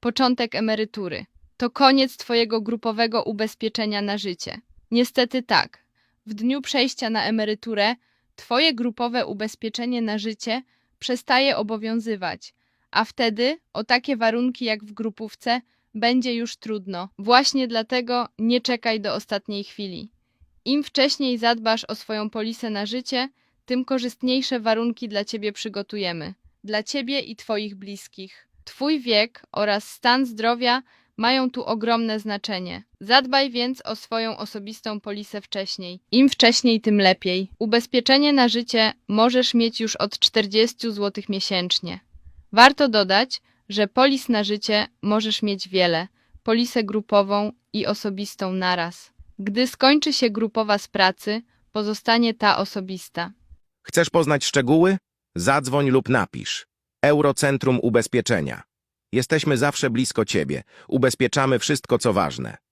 początek emerytury. To koniec Twojego grupowego ubezpieczenia na życie. Niestety tak. W dniu przejścia na emeryturę Twoje grupowe ubezpieczenie na życie przestaje obowiązywać, a wtedy o takie warunki jak w grupówce będzie już trudno. Właśnie dlatego nie czekaj do ostatniej chwili. Im wcześniej zadbasz o swoją polisę na życie, tym korzystniejsze warunki dla Ciebie przygotujemy. Dla Ciebie i Twoich bliskich. Twój wiek oraz stan zdrowia mają tu ogromne znaczenie. Zadbaj więc o swoją osobistą polisę wcześniej. Im wcześniej, tym lepiej. Ubezpieczenie na życie możesz mieć już od 40 zł miesięcznie. Warto dodać, że polis na życie możesz mieć wiele, polisę grupową i osobistą naraz. Gdy skończy się grupowa z pracy, pozostanie ta osobista. Chcesz poznać szczegóły? Zadzwoń lub napisz. Eurocentrum Ubezpieczenia. Jesteśmy zawsze blisko Ciebie. Ubezpieczamy wszystko, co ważne.